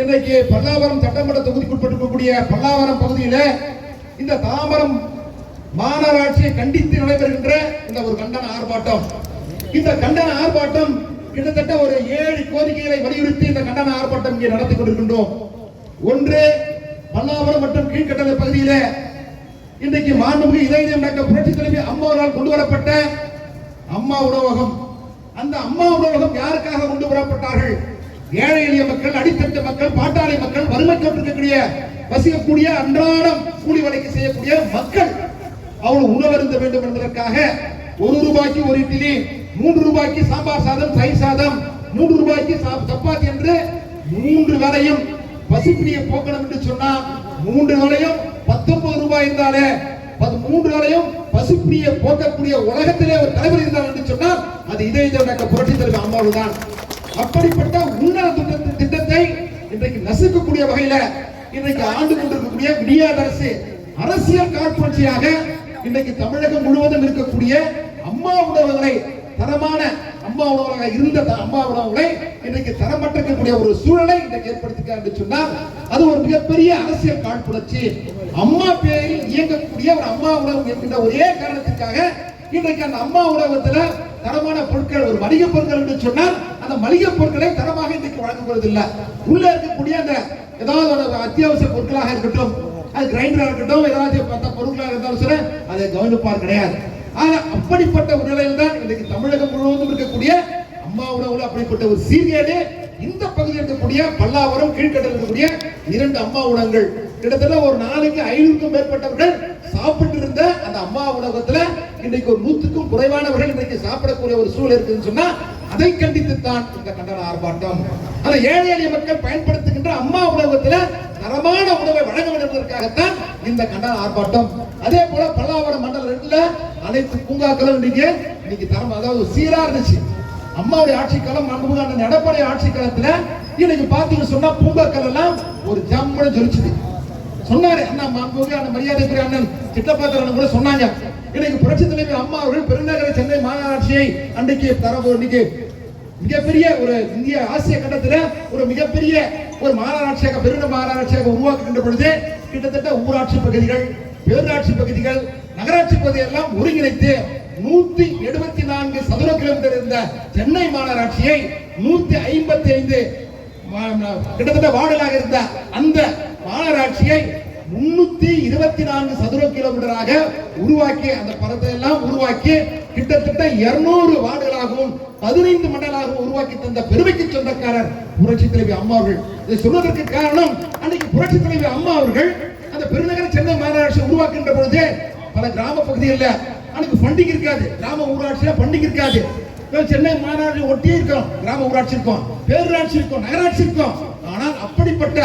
இன்றைக்கு பல்லாவரம் சட்டமன்ற தொகுதிக்குட்பட்டிருக்கக்கூடிய பல்லாவரம் பகுதியில இந்த தாமரம் மாநகராட்சியை கண்டித்து நடைபெறுகின்ற இந்த ஒரு கண்டன ஆர்ப்பாட்டம். இந்த கண்டன ஆர்ப்பாட்டம் கிட்டத்தட்ட ஒரு ஏழு கோரிக்கைகளை வலியுறுத்தி இந்த கண்டன ஆர்ப்பாட்டம் இங்கே நடத்தி கொண்டிருக்கின்றோம். ஒன்று பல்லாவரம் மற்றும் கீழ்கட்டளை பகுதியில இன்றைக்கு மாண்புமிகு இதயம் நடக்க புரட்சி தலைவி அம்மாவரால் கொண்டு வரப்பட்ட அம்மா உணவகம். அந்த அம்மா உணவகம் யாருக்காக கொண்டு வரப்பட்டார்கள்? ஏழை எளிய மக்கள் அடித்தட்டு மக்கள் பாட்டாளி மக்கள் வறுமை இருக்கக்கூடிய வசிக்கக்கூடிய அன்றாடம் கூலி வேலைக்கு செய்யக்கூடிய மக்கள் அவள் உணவருந்த வேண்டும் என்பதற்காக ஒரு ரூபாய்க்கு ஒரு இட்லி மூன்று ரூபாய்க்கு சாம்பார் சாதம் தயிர் சாதம் மூன்று ரூபாய்க்கு சப்பாத்தி என்று மூன்று வேலையும் பசிப்பினியை போக்கணும் என்று சொன்னால் மூன்று வேளையும் பத்தொன்பது ரூபாய் இருந்தாலே அது மூன்று வேளையும் பசிப்பினியை போக்கக்கூடிய உலகத்திலே ஒரு தலைவர் இருந்தார் என்று சொன்னால் அது இதே டாக்டர் புரட்சி தலைவர் அம்மாவுதான். அப்படிப்பட்ட உன்னத திட்டத்தை- திட்டத்தை இன்றைக்கு நசுக்கக்கூடிய வகையில இன்றைக்கு ஆண்டு கொண்டிருக்கக்கூடிய விடியாத அரசு அரசியல் காழ்ப்புணர்ச்சியாக இன்றைக்கு தமிழகம் முழுவதும் இருக்கக்கூடிய அம்மா உணவுகளை தரமான அம்மா உணவகமாக இருந்த அம்மா உணவுகளை இன்றைக்கு தரமற்றக்கூடிய ஒரு சூழலை இன்றைக்கு ஏற்படுத்திக்க சொன்னால் அது ஒரு மிகப்பெரிய அரசியல் காழ்ப்புணர்ச்சி. அம்மா பேரில் இயங்கக்கூடிய ஒரு அம்மா உணவு என்கின்ற ஒரே காரணத்திற்காக இன்றைக்கு அந்த அம்மா உணவகத்துல தரமான பொருட்கள் ஒரு வணிக பொருட்கள் என்று சொன்னால் அந்த மளிகை பொருட்களை தரமாக இன்றைக்கு வழங்கப்படுவதில்லை. உள்ளே உள்ள இருக்கக்கூடிய அந்த ஏதாவது ஒரு அத்தியாவசிய பொருட்களாக இருக்கட்டும் அது கிரைண்டராக இருக்கட்டும் ஏதாவது மற்ற பொருட்களாக இருந்தாலும் சரி அதை கவனிப்பார் கிடையாது. ஆனால் அப்படிப்பட்ட ஒரு நிலையில் தான் இன்றைக்கு தமிழகம் முழுவதும் இருக்கக்கூடிய அம்மா உணவுல அப்படிப்பட்ட ஒரு சீரியலே இந்த பகுதியில் இருக்கக்கூடிய பல்லாவரம் கீழ்கட்டில் இருக்கக்கூடிய இரண்டு அம்மா உணவுகள். கிட்டத்தட்ட ஒரு நாளைக்கு ஐநூறுக்கும் மேற்பட்டவர்கள் சாப்பிட்டு இருந்த அந்த அம்மா உணவகத்துல இன்னைக்கு ஒரு நூத்துக்கும் குறைவானவர்கள் இன்னைக்கு சாப்பிடக்கூடிய ஒரு சூழல் இருக்குன்னு சொன்னா அதை கண்டித்து தான் இந்த கண்டன ஆர்ப்பாட்டம். அந்த ஏழை எளிய மக்கள் பயன்படுத்துகின்ற அம்மா உணவகத்துல தரமான உணவை வழங்க வேண்டியதற்காகத்தான் இந்த கண்டன ஆர்ப்பாட்டம். அதே போல பல்லாவரம் மண்டலம் ரெண்டுல அனைத்து பூங்காக்களும் இன்னைக்கு இன்னைக்கு தரம் அதாவது சீரா இருந்துச்சு. அம்மாவுடைய ஆட்சி காலம் மாண்புமிகு அண்ணன் எடப்பாடி ஆட்சி காலத்துல இன்னைக்கு பாத்தீங்கன்னு சொன்னா பூங்காக்கள் எல்லாம் ஒரு ஜம்முன்னு ஜொலிச்சுது. சொன்னாரு அண்ணா மாண்புமிகு அண்ணன் மரியாதைக்குரிய அண்ணன் சிட்டப்பாத்திரன் கூட சொன்னாங்க. இன்னைக்கு புரட்சி தலைவர் அம்மா அவர்கள் பெருநகர சென்னை மாநகராட்சியை அன்றைக்கு தர இன்னைக்கு மிகப்பெரிய ஒரு இந்திய ஆசிய கட்டத்துல ஒரு மிகப்பெரிய ஒரு மாநகராட்சியாக பெருந மாநகராட்சியாக உருவாக்குகின்ற பொழுது கிட்டத்தட்ட ஊராட்சி பகுதிகள் பேரூராட்சி பகுதிகள் நகராட்சி பகுதியெல்லாம் ஒருங்கிணைத்து நூத்தி எழுபத்தி நான்கு சதுர கிலோமீட்டர் இருந்த சென்னை மாநகராட்சியை நூத்தி ஐம்பத்தி ஐந்து கிட்டத்தட்ட வார்டுகளாக இருந்த அந்த மாநகராட்சியை முன்னூத்தி இருபத்தி நான்கு சதுர கிலோமீட்டராக உருவாக்கி அந்த படத்தை எல்லாம் உருவாக்கி கிட்டத்தட்ட இருநூறு வார்டுகளாகவும் பதினைந்து மண்டலாகவும் உருவாக்கி தந்த பெருமைக்கு சொந்தக்காரர் புரட்சி தலைவி அம்மா அவர்கள். இதை சொல்வதற்கு காரணம் அன்னைக்கு புரட்சி தலைவி அம்மா அவர்கள் அந்த பெருநகர சென்னை மாநகராட்சி உருவாக்குகின்ற பொழுது பல கிராம பகுதிகளில் அன்னைக்கு பண்டிகை இருக்காது. கிராம ஊராட்சியில பண்டிகை இருக்காது. சென்னை மாநகராட்சி ஒட்டியே இருக்கும் கிராம ஊராட்சி இருக்கும். பேரூராட்சி இருக்கும். நகராட்சி இருக்கும். ஆனால் அப்படிப்பட்ட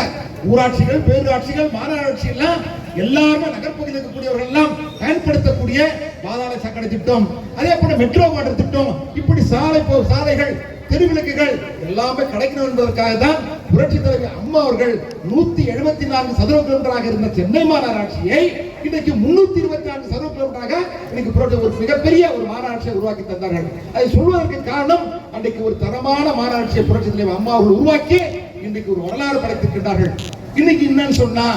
ஊராட்சிகள் பேரூராட்சிகள் மாநகராட்சி எல்லாம் எல்லாருமே நகர்ப்பகுதியில் இருக்கக்கூடியவர்கள் எல்லாம் பயன்படுத்தக்கூடிய பாதாள சாக்கடை திட்டம் அதே போல மெட்ரோ வாட்டர் திட்டம் இப்படி சாலை போ சாலைகள் தெருவிளக்குகள் எல்லாமே கிடைக்கணும் என்பதற்காக தான் புரட்சி தலைவர் அம்மா அவர்கள் நூத்தி எழுபத்தி நான்கு சதுர கிலோமீட்டராக இருந்த சென்னை மாநகராட்சியை இன்னைக்கு முன்னூத்தி இருபத்தி நான்கு சதுர கிலோமீட்டராக இன்னைக்கு புரட்சி ஒரு மிகப்பெரிய ஒரு மாநகராட்சியை உருவாக்கி தந்தார்கள். அதை சொல்வதற்கு காரணம் அன்றைக்கு ஒரு தரமான மாநகராட்சியை புரட்சி தலைவர் அம்மா அவர்கள் உருவாக்கி இன்றைக்கு ஒரு வரலாறு படைத்திருக்கின்றார்கள் இன்னைக்கு என்னன்னு சொன்னா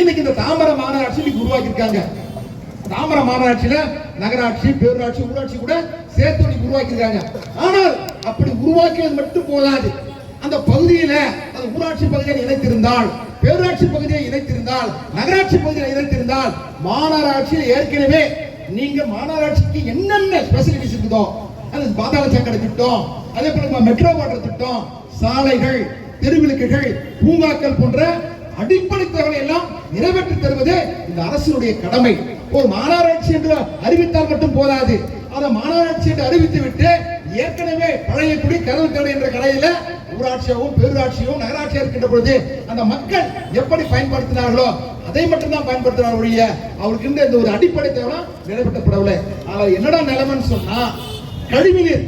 இன்னைக்கு இந்த தாமர மாநகராட்சி இன்னைக்கு உருவாக்கி இருக்காங்க தாமர மாநகராட்சியில நகராட்சி பேரூராட்சி ஊராட்சி கூட சேர்த்து இன்னைக்கு உருவாக்கியிருக்காங்க. ஆனால் அப்படி உருவாக்கியது மட்டும் போதாது. அந்த பகுதியில அந்த ஊராட்சி பகுதியை இணைத்திருந்தால் பேரூராட்சி பகுதியை இணைத்திருந்தால் நகராட்சி பகுதியை இணைத்திருந்தால் மாநகராட்சியில் ஏற்கனவே நீங்க மாநகராட்சிக்கு என்னென்ன ஸ்பெசிலிட்டிஸ் இருக்குதோ அது பாதாள சாக்கடை திட்டம் அதே போல மெட்ரோ வாட்டர் திட்டம் சாலைகள் தெருவிளக்குகள் பூங்காக்கள் போன்ற அடிப்படை தேவை எல்லாம் நிறைவேற்றி தருவது இந்த அரசினுடைய கடமை. ஒரு மாநகராட்சி என்று அறிவித்தால் மட்டும் போதாது. அதை மாநகராட்சி என்று அறிவித்து விட்டு ஏற்கனவே பழைய குடி கதவு கடை என்ற கடையில ஊராட்சியாகவும் பேரூராட்சியும் நகராட்சியாக இருக்கின்ற பொழுது அந்த மக்கள் எப்படி பயன்படுத்தினார்களோ அதை மட்டும்தான் பயன்படுத்தினார் ஒழிய அவருக்கு இருந்த இந்த ஒரு அடிப்படை தேவை நிறைவேற்றப்படவில்லை ஆனால் என்னடா நிலைமைன்னு சொன்னா கழிவுநீர்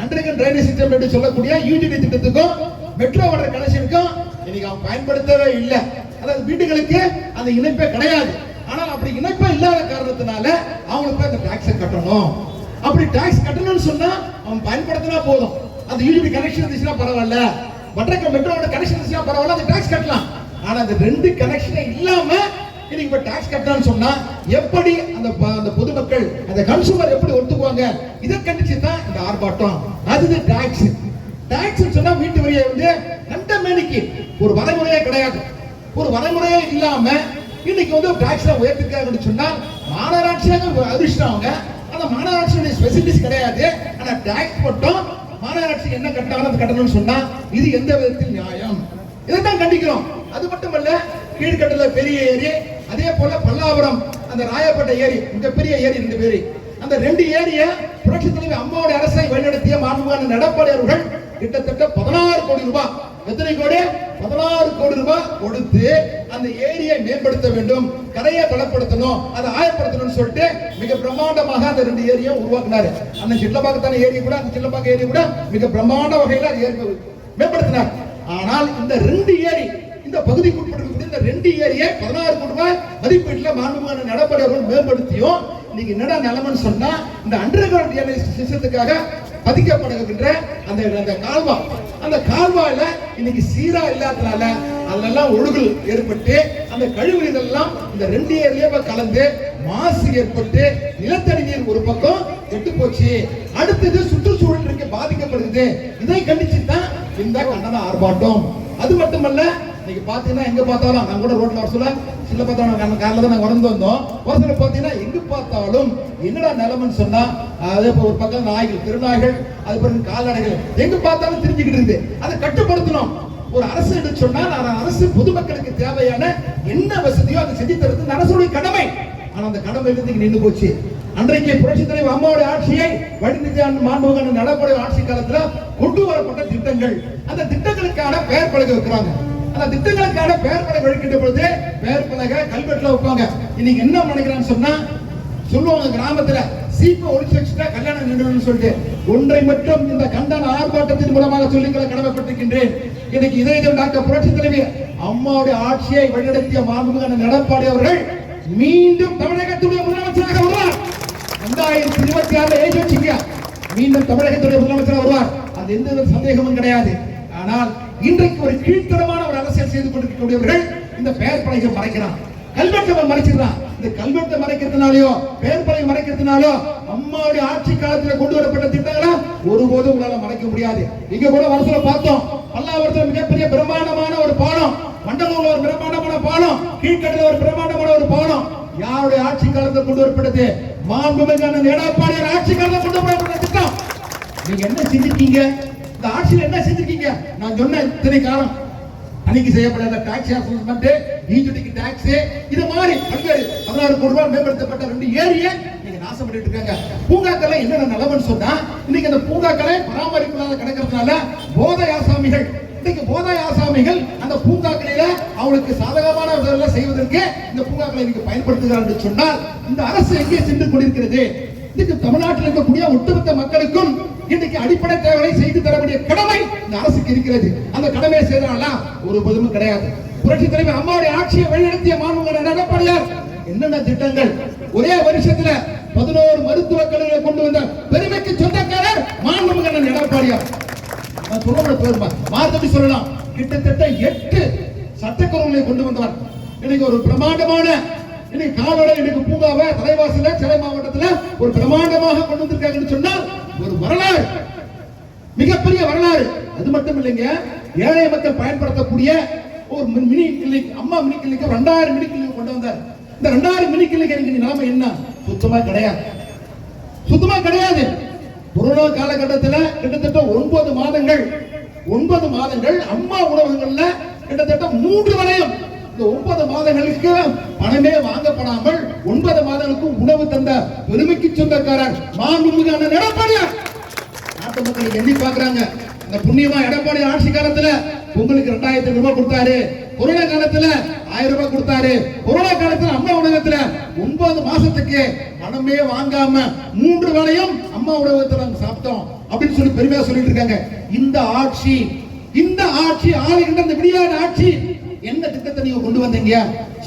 அண்டர்கிரவுண்ட் டிரைனேஜ் சிஸ்டம் என்று சொல்லக்கூடிய யூஜிடி திட்டத்துக்கும் மெட்ரோ வாட்டர் கனெக்ஷனுக்கும் இன்னைக்கு அவன் பயன்படுத்தவே இல்லை. அதாவது வீடுகளுக்கு அந்த இணைப்பே கிடையாது. ஆனால் அப்படி இணைப்பே இல்லாத காரணத்தினால அவங்களுக்கு அந்த டாக்ஸை கட்டணும். அப்படி டாக்ஸ் கட்டணும்னு சொன்னா அவன் பயன்படுத்தினா போதும். அந்த யூடி கனெக்ஷன் இருந்துச்சுன்னா பரவாயில்ல. மற்ற மெட்ரோட கனெக்ஷன் இருந்துச்சுன்னா பரவாயில்ல அந்த டாக்ஸ் கட்டலாம். ஆனா அந்த ரெண்டு கனெக்ஷனே இல்லாம இன்னைக்கு இப்ப டாக்ஸ் கட்டலாம்னு சொன்னா எப்படி அந்த ப- அந்த பொதுமக்கள் அந்த கன்சூமர் எப்படி ஒத்துக்குவாங்க? இதை கண்டிச்சு தான் இந்த ஆர்ப்பாட்டம். அது டாக்ஸ் டாக்ஸ் சொன்னா வீட்டு வரியை வந்து கண்ட மேனிக்கு. ஒரு வரைமுறையே கிடையாது. ஒரு வரைமுறையே இல்லாம இன்னைக்கு வந்து டாக்ஸ் உயர்த்திருக்காங்கன்னு சொன்னா மாநகராட்சியாக அதிர்ஷ்டம் அவங்க. அந்த மாநகராட்சியுடைய ஸ்பெசிலிட்டிஸ் கிடையாது. ஆனா டாக்ஸ் மட்டும் மாநகராட்சி என்ன கட்டணம் அது கட்டணும்னு சொன்னா இது எந்த விதத்தில் நியாயம். இதைத்தான் கண்டிக்கிறோம். அது மட்டுமல்ல கீழ்கட்டல பெரிய ஏரி அதே போல பல்லாவரம் அந்த ராயப்பட்ட ஏரி மிகப்பெரிய ஏரி ரெண்டு பேரு. அந்த ரெண்டு ஏரிய புரட்சி தலைவர் அம்மாவோட அரசை வழிநடத்திய மாண்புகான நடப்பாளர் கிட்டத்தட்ட பதினாறு கோடி ரூபாய் எத்தனை கோடி? பதினாறு கோடி ரூபாய் கொடுத்து அந்த ஏரியை மேம்படுத்த வேண்டும். கரையை பலப்படுத்தணும். அதை ஆயப்படுத்தணும்னு சொல்லிட்டு மிக பிரம்மாண்டமாக அந்த ரெண்டு ஏரியை உருவாக்குனாரு. அந்த சில்லப்பாக்கத்தான ஏரி கூட அந்த சில்லப்பாக்க ஏரி கூட மிக பிரம்மாண்ட வகையில் அது ஏரி மேம்படுத்தினார். ஆனால் இந்த ரெண்டு ஏரி இந்த பகுதிக்கு உட்பட்டிருக்கக்கூடிய இந்த ரெண்டு ஏரியை பதினாறு கோடி ரூபாய் மதிப்பீட்டில் மாண்புமான நடப்படையர்கள் மேம்படுத்தியும் இன்னைக்கு என்னடா நிலைமைன்னு சொன்னா இந்த அண்டர் கிரவுண்ட் சிஸ்டத்துக்காக பதிக்கப்படுகின்ற அந்த அந்த கால்வா அந்த கால்வாயில இன்னைக்கு சீரா இல்லாதனால அதெல்லாம் ஒழுகல் ஏற்பட்டு அந்த கழிவு இதெல்லாம் இந்த ரெண்டு ஏரியாவை கலந்து மாசு ஏற்பட்டு நிலத்தடி நீர் ஒரு பக்கம் கெட்டு போச்சு. அடுத்தது சுற்றுச்சூழல் பாதிக்கப்படுது. பாதிக்கப்படுகிறது இதை கண்டிச்சு தான் இந்த கண்டன ஆர்ப்பாட்டம். அது மட்டுமல்ல இன்னைக்கு பார்த்தீங்கன்னா எங்க பார்த்தாலும் நான் கூட ரோட்ல வர சொல்ல சில பார்த்தா காலைல தான் நாங்கள் உறந்து வந்தோம். ஒரு சில பாத்தீங்கன்னா எங்க பார்த்தாலும் என்னடா நிலமன்னு சொன்னா அதே போல ஒரு பக்கம் நாய்கள் திருநாய்கள் அது பிறகு கால்நடைகள் எங்க பார்த்தாலும் தெரிஞ்சுக்கிட்டு இருக்குது அதை கட்டுப்படுத்தணும். ஒரு அரசு என்று சொன்னால் அரசு பொதுமக்களுக்கு தேவையான என்ன வசதியோ அதை செஞ்சு தருது அரசுடைய கடமை. ஆனா அந்த கடமை இருந்து நின்று போச்சு. அன்றைக்கு புரட்சி தலைவர் அம்மாவுடைய ஆட்சியை வடிநிதியான மாண்புமான நடப்படை ஆட்சி காலத்துல கொண்டு வரப்பட்ட திட்டங்கள். அந்த திட்டங்களுக்கான பெயர் பழக வைக்கிறாங்க. அந்த திட்டங்களுக்கான பெயர் பலகை வைக்கின்ற பொழுது பெயர் பலகை கல்வெட்டுல வைப்பாங்க. இன்னைக்கு என்ன நினைக்கிறான்னு சொன்னா சொல்லுவாங்க கிராமத்துல சீப்பை ஒழிச்சு வச்சுட்டா கல்யாணம் நின்றுன்னு சொல்லிட்டு. ஒன்றை மட்டும் இந்த கண்டன ஆர்ப்பாட்டத்தின் மூலமாக சொல்லிக்கொள்ள கடமைப்பட்டிருக்கின்றேன். இன்னைக்கு இதே இது டாக்டர் புரட்சி தலைவி அம்மாவுடைய ஆட்சியை வழிநடத்திய மாண்புமிகு நடப்பாடி அவர்கள் மீண்டும் தமிழகத்துடைய முதலமைச்சராக வருவார். ரெண்டாயிரத்தி இருபத்தி ஆறுல ஏஜ் வச்சுங்க மீண்டும் தமிழகத்துடைய முதலமைச்சராக வருவார். அது எந்த வித சந்தேகமும் கிடையாது. ஆனால் இன்றைக்கு ஒரு கீழ்த்தரமான ஒரு அரசியல் செய்து கொண்டிருக்கக்கூடியவர்கள் இந்த பெயர் பலகை மறைக்கிறான் கல்வெட்டை அவன் மறைச்சிடறான். இந்த கல்வெட்டை மறைக்கிறதுனாலயோ பெயர் பலகை மறைக்கிறதுனாலோ அம்மாவுடைய ஆட்சி காலத்துல கொண்டு வரப்பட்ட திட்டங்களை ஒருபோதும் உங்களால மறைக்க முடியாது. இங்க கூட வருஷத்துல பார்த்தோம். பல்லாவரத்துல மிகப்பெரிய பிரம்மாண்டமான ஒரு பாலம் மண்டலூர்ல ஒரு பிரம்மாண்டமான பாலம் கீழ்கடல ஒரு பிரம்மாண்டமான ஒரு பாலம். யாருடைய ஆட்சி காலத்தில் கொண்டு வரப்பட்டது? மாண்புமிகான எடப்பாடியார் ஆட்சி காலத்தில் கொண்டு வரப்பட்ட திட்டம். நீங்க என்ன செஞ்சிருக்கீங்க இந்த ஆட்சியில் என்ன செஞ்சிருக்கீங்க? நான் சொன்ன இத்தனை காலம் அன்னைக்கு செய்யப்படாத டாக்ஸ் அசஸ்மெண்ட் ஈஜுடிக்கு டாக்ஸ் இது மாதிரி பல்வேறு பதினாறு கோடி ரூபாய் மேம்படுத்தப்பட்ட ரெண்டு ஏரியை நீங்க நாசம் பண்ணிட்டு இருக்காங்க. பூங்காக்களை என்னென்ன நிலவன்னு சொன்னா இன்னைக்கு அந்த பூங்காக்களை பராமரிப்பில்லாத கிடக்கிறதுனால போதை ஆசாமிகள் இன்னைக்கு போதை ஆசாமிகள் அந்த பூங்காக்களில அவங்களுக்கு சாதகமான விதங்களை செய்வதற்கு இந்த பூங்காக்களை இன்னைக்கு பயன்படுத்துகிறார் என்று சொன்னால் இந்த அரசு எங்கே சென்று கொண்டிருக்கிறது? இன்னைக்கு தமிழ்நாட்டில் இருக்கக்கூடிய ஒட்டுமொத்த மக்களுக்கும் இன்னைக்கு அடிப்படை தேவைகளை செய்து தரக்கூடிய கடமை இந்த அரசுக்கு இருக்கிறது. அந்த கடமையை செய்தனால ஒரு பொதுமும் கிடையாது. புரட்சி தலைவர் அம்மாவுடைய ஆட்சியை வழிநடத்திய மாண்புமிகு நடப்படியார் என்னென்ன திட்டங்கள்? ஒரே வருஷத்துல பதினோரு மருத்துவக் கல்லூரிகளை கொண்டு வந்த பெருமைக்கு சொந்தக்காரர் மாண்புமிகு எடப்பாடியார் நான் சொல்ல பேருமா? சொல்லலாம். கிட்டத்தட்ட எட்டு சட்டக்கருவிகளை கொண்டு வந்தவர். இன்னைக்கு ஒரு பிரமாண்டமான இன்னைக்கு காலோட இன்னைக்கு பூங்காவை தலைவாசல சென்னை மாவட்டத்துல ஒரு பிரமாண்டமாக கொண்டு வந்திருக்காங்கன்னு சொன்னால் ஒரு வரலாறு. மிகப்பெரிய வரலாறு. அது மட்டும் இல்லைங்க ஏழை மக்கள் பயன்படுத்தக்கூடிய ஒரு mini clinic Amma mini clinic ரெண்டாயிரம் மினி கிளினிக் கொண்டு வந்தார். இந்த ரெண்டாயிரம் மினி கிளினிக் எனக்கு நிலைமை என்ன? சுத்தமா கிடையாது. சுத்தமா கிடையாது. கொரோனா காலகட்டத்தில் கிட்டத்தட்ட ஒன்பது மாதங்கள் ஒன்பது மாதங்கள் அம்மா உணவகங்கள்ல கிட்டத்தட்ட மூன்று வரையும் இந்த ஒன்பது மாதங்களுக்கு பணமே வாங்கப்படாமல் ஒன்பது மாதங்களுக்கு உணவு தந்த பெருமைக்கு சொந்தக்காரர் மாண்புமிகு அண்ணன் எடப்பாடியார். நாட்டு மக்களுக்கு எண்ணி பாக்குறாங்க இந்த புண்ணியமா எடப்பாடி ஆட்சி காலத்துல உங்களுக்கு ரெண்டாயிரத்தி ரூபாய் கொடுத்தாரு. கொரோனா காலத்துல ஆயிரம் ரூபாய் கொடுத்தாரு. கொரோனா காலத்துல அம்மா உணவகத்துல ஒன்பது மாசத்துக்கு பணமே வாங்காம மூன்று வேளையும் அம்மா உணவகத்துல நாங்க சாப்பிட்டோம். அப்படின்னு சொல்லி பெருமையா சொல்லிட்டு இருக்காங்க. இந்த ஆட்சி இந்த ஆட்சி ஆளுகின்ற இந்த விடியாத ஆட்சி என்ன திட்டத்தை நீங்க கொண்டு வந்தீங்க?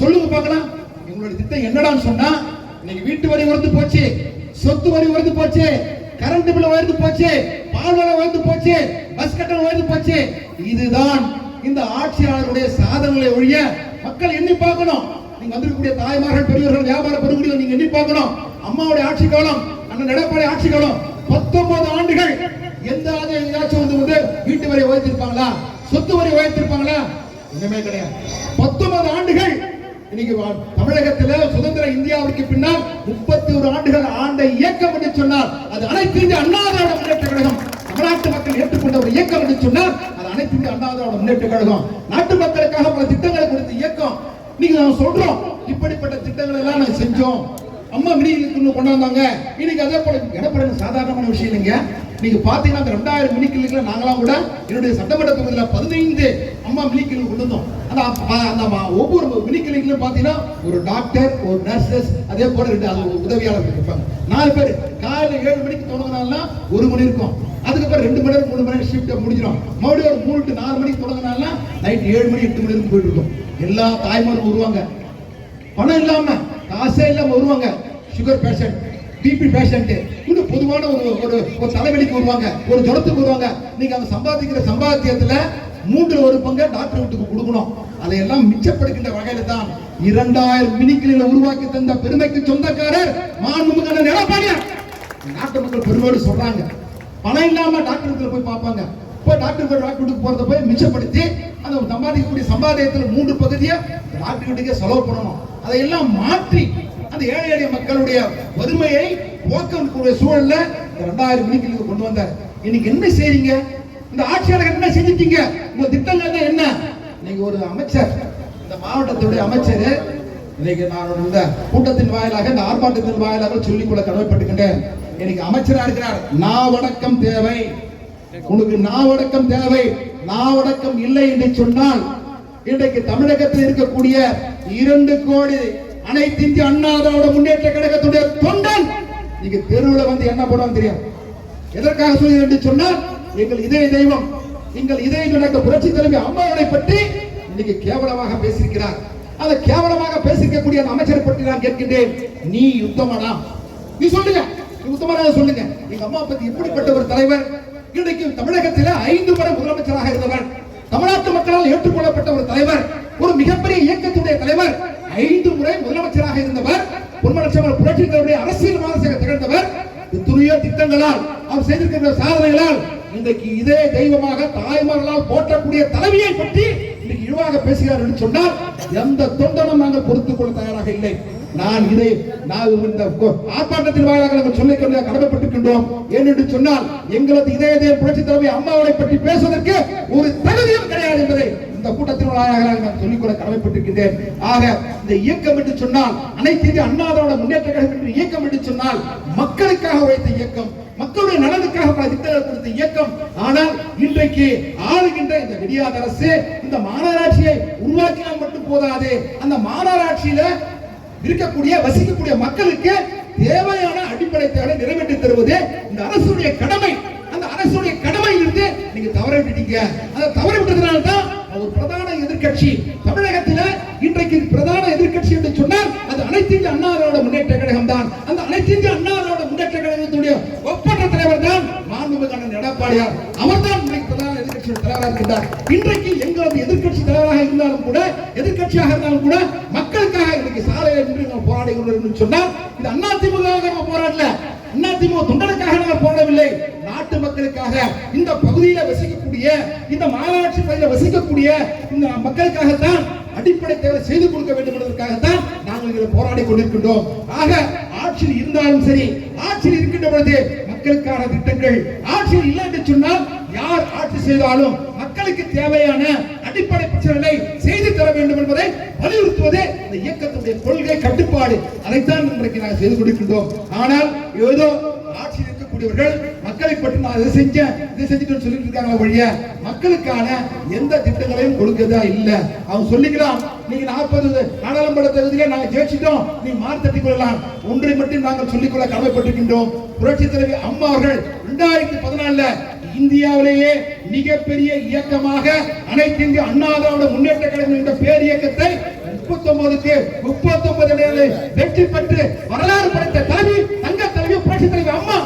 சொல்லுங்க பார்க்கலாம். எங்களுடைய திட்டம் என்னடான்னு சொன்னா இன்னைக்கு வீட்டு வரி உயர்ந்து போச்சு சொத்து வரி உயர்ந்து போச்சு கரண்ட் பில் உயர்ந்து போச்சு பால் விலை உயர்ந்து போச்சு பஸ் கட்டணம் உயர்ந்து போச்சு. இதுதான் இந்த ஆட்சியாளருடைய சாதனைகளை ஒழிய மக்கள் எண்ணி பார்க்கணும். நீங்க வந்திருக்கக்கூடிய தாய்மார்கள் பெரியவர்கள் வியாபார பெருங்குடிகள் நீங்க எண்ணி பார்க்கணும். அம்மாவுடைய ஆட்சி காலம் அண்ணன் எடப்பாடி ஆட்சி காலம் பத்தொன்பது ஆண்டுகள் எந்த ஆண்டு ஏதாச்சும் வந்து வந்து வீட்டு வரை உயர்த்திருப்பாங்களா? சொத்து வரி உயர்த்திருப்பாங்களா? ஒண்ணுமே கிடையாது. பத்தொன்பது ஆண்டுகள் இன்னைக்கு வா- தமிழகத்துல சுதந்திர இந்தியாவிற்கு பின்னால் முப்பத்தி ஒரு ஆண்டுகள் ஆண்ட இயக்கம் என்று சொன்னால் அது அனைத்து இந்திய அண்ணா திராவிட முன்னேற்ற கழகம் தமிழ்நாட்டு மக்கள் ஏற்றுக்கொண்ட ஒரு இயக்கம் என்று சொன்னால் அது அனைத்து இந்திய அண்ணா திராவிட முன்னேற்ற கழகம். நாட்டு மக்களுக்காக பல திட்டங்களை கொடுத்த இயக்கம். நீங்க நான் சொல்றோம் இப்படிப்பட்ட திட்டங்களை எல்லாம் நாங்கள் செஞ்சோம். அம்மா மினிகளுக்கு கொண்டு வந்தாங்க இன்னைக்கு அதே போல எடப்பாடி சாதாரணமான விஷயம் இல்லைங்க. நீங்க பாத்தீங்கன்னா அந்த ரெண்டாயிரம் மினிக்கிளிகளை நாங்களாம் கூட என்னுடைய சட்டமன்ற தொகுதியில் பதினைந்து அம்மா மினிக்கிள் கொண்டு வந்தோம். அந்த அந்த ம- ஒவ்வொரு மினிக்கிளிகளும் பாத்தீங்கன்னா ஒரு டாக்டர் ஒரு நர்சஸ் அதே போல ரெண்டு அது உதவியாளர்கள் இருப்பாங்க. நாலு பேர். காலையில் ஏழு மணிக்கு தொடங்கினாலும் ஒரு மணி இருக்கும். அதுக்கப்புறம் ரெண்டு மணி நேரம் மூணு மணி நேரம் ஷிஃப்ட் முடிஞ்சிடும். மறுபடியும் ஒரு மூணு டு நாலு மணிக்கு தொடங்கினாலும் நைட் ஏழு மணி எட்டு மணி வரைக்கும் போயிட்டு இருக்கும். எல்லா தாய்மாரும் வருவாங்க. பணம் இல்லாமல் காசே இல்லாமல் வருவாங்க. சுகர் பேஷண்ட் பிபி பேஷண்ட் இன்னும் பொதுவான ஒரு ஒரு ஒரு தலைவலிக்கு வருவாங்க. ஒரு ஜுரத்துக்கு வருவாங்க. நீங்க அவங்க சம்பாதிக்கிற சம்பாத்தியத்துல மூன்று ஒரு பங்கு டாக்டர் வீட்டுக்கு கொடுக்கணும். அதையெல்லாம் மிச்சப்படுகின்ற வகையில தான் இரண்டாயிரம் மினிக்கிளிகளை உருவாக்கி தந்த பெருமைக்கு சொந்தக்காரர் மாண்புமிகு எடப்பாடியார். நாட்டு மக்கள் பெருமையோடு சொல்றாங்க. பணம் இல்லாம டாக்டர் போய் பார்ப்பாங்க. போய் டாக்டர் போய் டாக்டர் வீட்டுக்கு போறத போய் மிச்சப்படுத்தி அந்த சம்பாதிக்கக்கூடிய சம்பாதியத்துல மூன்று பகுதியை டாக்டர் வீட்டுக்கே செலவு பண்ணணும். அதையெல்லாம் மாற்றி அந்த ஏழை எளிய மக்களுடைய வறுமையை போக்கக்கூடிய சூழல்ல ரெண்டாயிரம் மணிக்கு கொண்டு வந்தார். இன்னைக்கு என்ன செய்றீங்க? இந்த ஆட்சியாளர்கள் என்ன செஞ்சிட்டீங்க? உங்க திட்டங்கள் தான் என்ன? நீங்க ஒரு அமைச்சர் இந்த மாவட்டத்துடைய அமைச்சர் இன்னைக்கு நான் இந்த கூட்டத்தின் வாயிலாக இந்த ஆர்ப்பாட்டத்தின் வாயிலாக சொல்லிக்கொள்ள கடமைப்பட்டுக்கின்றேன் இன்னைக்கு அமைச்சரா இருக்கிறார். நாவடக்கம் தேவை. உனக்கு நாவடக்கம் தேவை நாவடக்கம் இல்லை என்று சொன்னால் இன்றைக்கு தமிழகத்தில் இருக்கக்கூடிய இரண்டு கோடி அனைத்து இந்திய அண்ணா திராவிட முன்னேற்ற கழகத்துடைய தொண்டன் நீங்க தெருவுல வந்து என்ன பண்ணுவாங்க தெரியும் எதற்காக சொல்கிறேன் என்று சொன்னால் எங்கள் இதய தெய்வம் எங்கள் இதய நடக்க புரட்சி தலைவி அம்மாவனை பற்றி இன்னைக்கு கேவலமாக பேசியிருக்கிறார். அதை கேவலமாக பேசிருக்கக்கூடிய அந்த அமைச்சரை பற்றி நான் கேட்கின்றேன். நீ யுத்தமானா நீ சொல்லுங்க. நீ உத்தமராக சொல்லுங்க. எங்க அம்மா பத்தி எப்படிப்பட்ட ஒரு தலைவர் தமிழகத்தில் ஐந்து முறை முதலமைச்சராக இருந்தவர். தமிழ்நாட்டு மக்களால் ஏற்றுக்கொள்ளப்பட்ட ஒரு தலைவர் ஒரு மிகப்பெரிய இயக்கத்துடைய தலைவர் ஐந்து முறை முதலமைச்சராக இருந்தவர் புரட்சி புரட்சிகளுடைய அரசியல் வாரசாக திகழ்ந்தவர். துணிய திட்டங்களால் அவர் செய்திருக்கின்ற சாதனைகளால் இன்றைக்கு இதே தெய்வமாக தாய்மார்களால் போற்றக்கூடிய தலைமையை பற்றி இன்னைக்கு இழிவாக பேசுகிறார் என்று சொன்னால் எந்த தொண்டனும் நாங்கள் பொறுத்துக் கொள்ள தயாராக இல்லை. நான் இதை நான் இந்த ஆர்ப்பாட்டத்தின் வாயிலாக நாங்கள் சொல்லிக் கொள்ள கடமைப்பட்டிருக்கின்றோம். ஏனென்று சொன்னால் எங்களது இதய இதய புரட்சி தலைமை அம்மாவனை பற்றி பேசுவதற்கு ஒரு தகுதியும் கிடையாது என்பதை இந்த கூட்டத்தின் வாயிலாக நான் சொல்லிக்கொள்ள கடமைப்பட்டிருக்கின்றேன். ஆக இந்த இயக்கம் என்று சொன்னால் அனைத்து அண்ணாதோட முன்னேற்ற கழகம் என்று இயக்கம் என்று சொன்னால் மக்களுக்காக உழைத்த இயக்கம் மக்களுடைய நலனுக்காக பல திட்டங்கள் கொடுத்த இயக்கம். ஆனால் இன்றைக்கு ஆளுகின்ற இந்த விடியாத அரசு இந்த மாநகராட்சியை உருவாக்கினால் மட்டும் போதாது. அந்த மாநகராட்சியில இருக்கக்கூடிய வசிக்கக்கூடிய மக்களுக்கு தேவையான அடிப்படை தேவை நிறைவேற்றி தருவது இந்த அரசுடைய கடமை. அந்த அரசுடைய கடமையிலிருந்து நீங்க தவற விட்டீங்க அதை தவற விட்டதுனால தான் ஒரு பிரதான எதிர்க்கட்சி. தமிழகத்துல இன்றைக்கு பிரதான எதிர்க்கட்சி என்று சொன்னால் அது அனைத்து இந்திய அண்ணாவோட முன்னேற்ற கழகம் தான் அந்த அனைத்து இந்திய அண்ணாவோட முன்னேற்ற கழகத்துடைய ஒப்பற்ற தலைவர் தான் மாண்புமிகு அண்ணன் எடப்பாடியார். அவர்தான் இன்றைக்கு பிரதான எதிர்க்கட்சி தலைவராக இருக்கின்றார். இன்றைக்கு எங்களது எதிர்க்கட்சி தலைவராக இருந்தாலும் கூட எதிர்க்கட்சியாக இருந்தாலும் கூட இன்னைக்கு சாலையில் நின்று நாங்கள் போராடி கொண்டிருக்கோம் சொன்னால் இது அண்ணா திமுக நம்ம போராடல. அண்ணா திமுக தொண்டனுக்காக நாங்கள் போராடவில்லை. நாட்டு மக்களுக்காக இந்த பகுதியில வசிக்கக்கூடிய இந்த மாநகராட்சி பகுதியில் வசிக்கக்கூடிய இந்த மக்களுக்காகத்தான் அடிப்படை தேவை செய்து கொடுக்க வேண்டும் என்பதற்காகத்தான் நாங்கள் இதில் போராடி கொண்டிருக்கின்றோம். ஆக ஆட்சியில் இருந்தாலும் சரி ஆட்சியில் இருக்கின்ற பொழுது மக்களுக்கான திட்டங்கள் ஆட்சியில் இல்லை என்று சொன்னால் யார் ஆட்சி செய்தாலும் மக்களுக்கு தேவையான அடிப்படை பிரச்சனைகளை செய்து தர வேண்டும் என்பதை வலியுறுத்துவதே இந்த இயக்கத்துடைய கொள்கை கட்டுப்பாடு. அதைத்தான் இன்றைக்கு நாங்கள் செய்து கொடுக்கின்றோம் ஆனால் ஏதோ ஆட்சியில் இருக்கக்கூடியவர்கள் மக்களை பற்றி நான் இதை செஞ்சேன் இதை செஞ்சுட்டு சொல்லிட்டு இருக்காங்க வழிய மக்களுக்கான எந்த திட்டங்களையும் கொடுக்கதா இல்ல. அவங்க சொல்லிக்கலாம் நீங்க நாற்பது நாடாளுமன்ற தொகுதியில நாங்க ஜெயிச்சிட்டோம் நீ மாறு தட்டிக் கொள்ளலாம். ஒன்றை மட்டும் நாங்கள் சொல்லிக்கொள்ள கடமைப்பட்டிருக்கின்றோம். புரட்சி தலைவி அம்மா அவர்கள் இரண்டாயிரத்தி பதினாலுல இந்தியாவிலேயே மிகப்பெரிய இயக்கமாக அனைத்து இந்திய அண்ணா திராவிட முன்னேற்ற கழகம் என்ற பேர் இயக்கத்தை முப்பத்தி ஒன்பதுக்கு முப்பத்தி ஒன்பது வெற்றி பெற்று வரலாறு படைத்த தலைவி தங்க தலைவி புரட்சி தலைவி அம்மா.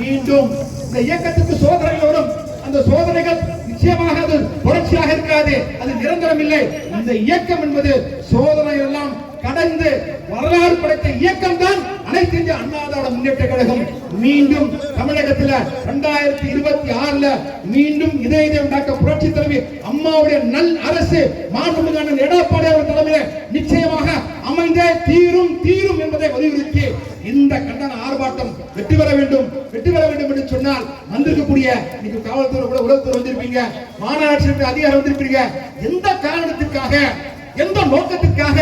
மீண்டும் இந்த இயக்கத்துக்கு சோதனைகள் வரும். அந்த சோதனைகள் நிச்சயமாக அது தொடர்ச்சியாக இருக்காது. அது நிரந்தரம் இல்லை இந்த இயக்கம் என்பது சோதனை எல்லாம் கடந்து வரலாறு படைத்த இயக்கம் தான் அனைத்து இந்திய அண்ணா முன்னேற்ற கழகம் மீண்டும் தமிழகத்துல இரண்டாயிரத்தி இருபத்தி ஆறுல மீண்டும் இதே இதே உண்டாக்க புரட்சி தலைவி அம்மாவுடைய நல் அரசு மாண்புமிகு எடப்பாடி அவர் தலைமையில நிச்சயமாக அமைந்தே தீரும் தீரும் என்பதை வலியுறுத்தி இந்த கண்டன ஆர்ப்பாட்டம் வெற்றி பெற வேண்டும் வெற்றி பெற வேண்டும் என்று சொன்னால் வந்திருக்கக்கூடிய இன்னைக்கு காவல்துறை கூட உளவுத்துறை வந்திருப்பீங்க மாநகராட்சி அதிகாரம் வந்திருப்பீங்க. எந்த காரணத்திற்காக எந்த நோக்கத்திற்காக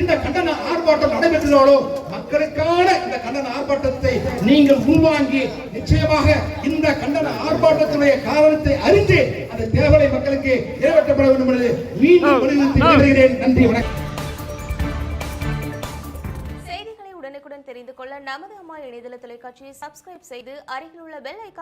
இந்த கண்டன ஆர்ப்பாட்டம் நடைபெற்றதோ மக்களுக்கான இந்த கண்டன ஆர்ப்பாட்டத்தை நீங்கள் உள்வாங்கி நிச்சயமாக இந்த கண்டன ஆர்ப்பாட்டத்தினுடைய காரணத்தை அறிந்து அந்த தேவலை மக்களுக்கு நிறைவேற்றப்பட வேண்டும் என்று மீண்டும் வலியுறுத்தி வருகிறேன் நன்றி வணக்கம். செய்திகளை உடனுக்குடன் தெரிந்து கொள்ள நமது அம்மா இணையதள தொலைக்காட்சியை சப்ஸ்கிரைப் செய்து அருகில் உள்ள பெல் ஐகான்